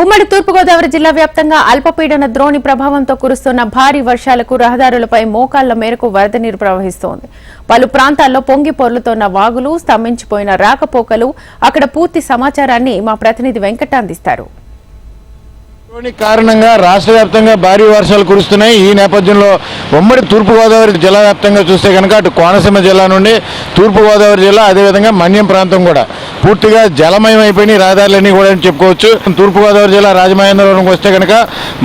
ఉమ్మడి తూర్పుగోదావరి జిల్లా వ్యాప్తంగా అల్పపీడన ద్రోణి ప్రభావంతో కురుస్తున్న భారీ వర్షాలకు రహదారులపై మోకాళ్ళ మేరకు వరద నీరు ప్రవహిస్తోంది. పలు ప్రాంతాల్లో పొంగి పొర్లుతోన్న వాగులు స్తంభించిపోయిన రాకపోకలు అక్కడ పూర్తి సమాచారాన్ని మా ప్రతినిధి వెంకట అందిస్తారు కారణంగా రాష్ట్ర వ్యాప్తంగా భారీ వర్షాలు కురుస్తున్నాయి. ఈ నేపథ్యంలో ఉమ్మడి తూర్పుగోదావరి జిల్లా వ్యాప్తంగా చూస్తే కనుక అటు కోనసీమ జిల్లా నుండి తూర్పుగోదావరి జిల్లా అదేవిధంగా మన్యం ప్రాంతం కూడా. పూర్తిగా జలమయం అయిపోయినాయి రహదారులన్నీ కూడా అని చెప్పుకోవచ్చు. తూర్పుగోదావరి జిల్లా రాజమహేంద్రవరంకి వస్తే కనుక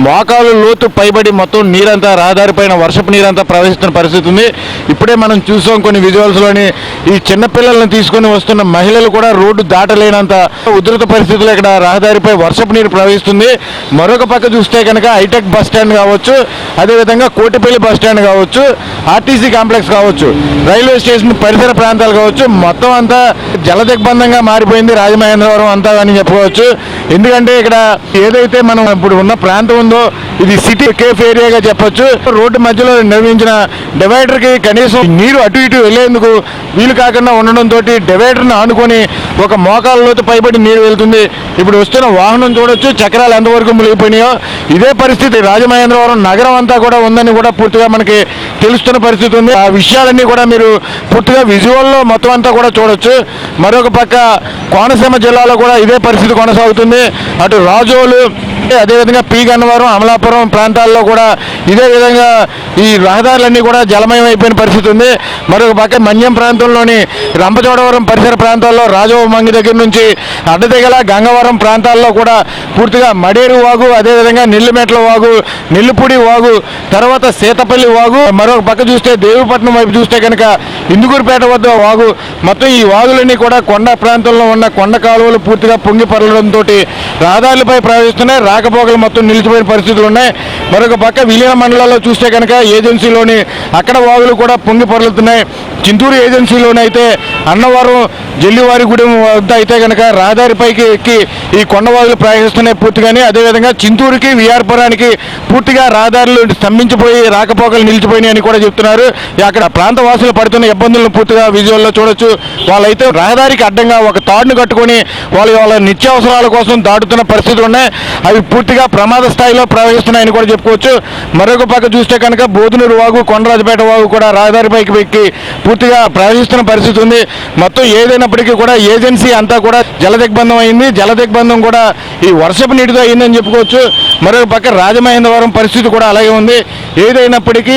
మోకాలు లోతు పైబడి మొత్తం నీరంతా రహదారి పైన వర్షపు నీరంతా ప్రవహిస్తున్న పరిస్థితి ఉంది. ఇప్పుడే మనం చూసాం కొన్ని విజువల్స్లోని ఈ చిన్నపిల్లలను తీసుకొని వస్తున్న మహిళలు కూడా రోడ్డు దాటలేనంత ఉధృత పరిస్థితులు ఇక్కడ రహదారిపై వర్షపు నీరు ప్రవహిస్తుంది. మరొక పక్క చూస్తే కనుక హైటెక్ బస్ స్టాండ్ కావచ్చు అదేవిధంగా కోటిపల్లి బస్ స్టాండ్ కావచ్చు ఆర్టీసీ కాంప్లెక్స్ కావచ్చు రైల్వే స్టేషన్ పరిసర ప్రాంతాలు కావచ్చు మొత్తం అంతా జల దిగ్బంధంగా మారిపోయింది రాజమహేంద్రవరం అంతా అని చెప్పుకోవచ్చు. ఎందుకంటే ఇక్కడ ఏదైతే మనం ఇప్పుడు ఉన్న ప్రాంతం ఉందో ఇది సిటీ కేఫ్ ఏరియాగా చెప్పొచ్చు. రోడ్డు మధ్యలో నిర్మించిన డివైడర్కి కనీసం నీరు అటు ఇటు వెళ్ళేందుకు వీలు కాకుండా ఉండడంతో డివైడర్ని ఆనుకొని ఒక మోకాల లోతు పైబడి నీరు వెళ్తుంది. ఇప్పుడు వస్తున్న వాహనం చూడొచ్చు చక్రాలు ఎంతవరకు మునిగిపోయినాయో. ఇదే పరిస్థితి రాజమహేంద్రవరం నగరం అంతా కూడా ఉందని కూడా పూర్తిగా మనకి తెలుస్తున్న పరిస్థితి ఉంది. ఆ విషయాలన్నీ కూడా మీరు పూర్తిగా విజువల్లో మొత్తం అంతా కూడా చూడొచ్చు. మరొక పక్క కోనసీమ జిల్లాలో కూడా ఇదే పరిస్థితి కొనసాగుతుంది. అటు రాజోలు అదేవిధంగా పి. గన్నవరం అమలాపురం ప్రాంతాల్లో కూడా ఇదే విధంగా ఈ రహదారులన్నీ కూడా జలమయం అయిపోయిన పరిస్థితి ఉంది. మరొక పక్క మన్యం ప్రాంతంలోని రంపచోడవరం పరిసర ప్రాంతాల్లో రాజవమంగి దగ్గర నుంచి అడ్డదిగల గంగవరం ప్రాంతాల్లో కూడా పూర్తిగా మడేరు వాగు అదేవిధంగా నెల్లిమెట్ల వాగు నెల్లిపూడి వాగు తర్వాత సీతపల్లి వాగు. మరొక పక్క చూస్తే దేవిపట్నం వైపు చూస్తే కనుక ఇందుకూరుపేట వద్ద వాగు. మొత్తం ఈ వాగులన్నీ కూడా కొండ ప్రాంతం ప్రాంతంలో ఉన్న కొండ కాలువలు పూర్తిగా పొంగి పరలడంతో రహదారులపై ప్రవహిస్తున్నాయి రాకపోకలు మొత్తం నిలిచిపోయిన పరిస్థితులు ఉన్నాయి. మరొక పక్క విలీన మండలాల్లో చూస్తే కనుక ఏజెన్సీలోని అక్కడ వాగులు కూడా పొంగిపరలుతున్నాయి చింతూరు ఏజెన్సీలోనైతే అయితే అన్నవరం జల్లివారిగూడెం వద్ద అయితే కనుక రహదారిపైకి ఎక్కి ఈ కొండవాదులు ప్రయాణిస్తున్నాయి పూర్తిగానే. అదేవిధంగా చింతూరుకి విఆర్పురానికి పూర్తిగా రహదారులు స్తంభించిపోయి రాకపోకలు నిలిచిపోయినాయి అని కూడా చెప్తున్నారు. అక్కడ ప్రాంత వాసులు పడుతున్న ఇబ్బందులను పూర్తిగా విజువల్లో చూడొచ్చు. వాళ్ళైతే రహదారికి అడ్డంగా ఒక తాడును కట్టుకొని వాళ్ళు వాళ్ళ నిత్యావసరాల కోసం దాటుతున్న పరిస్థితులు ఉన్నాయి. అవి పూర్తిగా ప్రమాద స్థాయిలో ప్రవహిస్తున్నాయని కూడా చెప్పుకోవచ్చు. మరొక పక్క చూస్తే కనుక బోధునూరు వాగు కొండరాజపేట వాగు కూడా రహదారిపైకి ఎక్కి పూర్తిగా ప్రవహిస్తున్న పరిస్థితి ఉంది. మొత్తం ఏదైనప్పటికీ కూడా ఏజెన్సీ అంతా కూడా జల దిగ్బంధం అయింది. జల దిగ్బంధం కూడా ఈ వర్షపు నీటితో అయిందని చెప్పుకోవచ్చు. మరొక పక్క రాజమహేంద్రవరం పరిస్థితి కూడా అలాగే ఉంది. ఏదైనప్పటికీ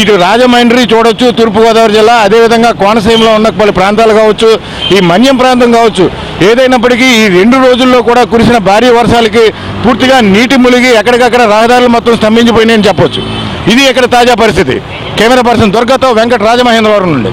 ఇటు రాజమండ్రి చూడొచ్చు తూర్పుగోదావరి జిల్లా అదేవిధంగా కోనసీమలో ఉన్న పలు ప్రాంతాలు కావచ్చు ఈ మన్యం ప్రాంతం కావచ్చు. ఏదైనప్పటికీ ఈ రెండు రోజుల్లో కూడా కురిసిన భారీ వర్షాలకి పూర్తిగా నీటి ములిగి ఎక్కడికక్కడ రహదారులు మొత్తం స్తంభించిపోయినాయని చెప్పొచ్చు. ఇది ఇక్కడ తాజా పరిస్థితి. కెమెరా పర్సన్ దుర్గతో వెంకట రాజమహేంద్రవరం నుండి.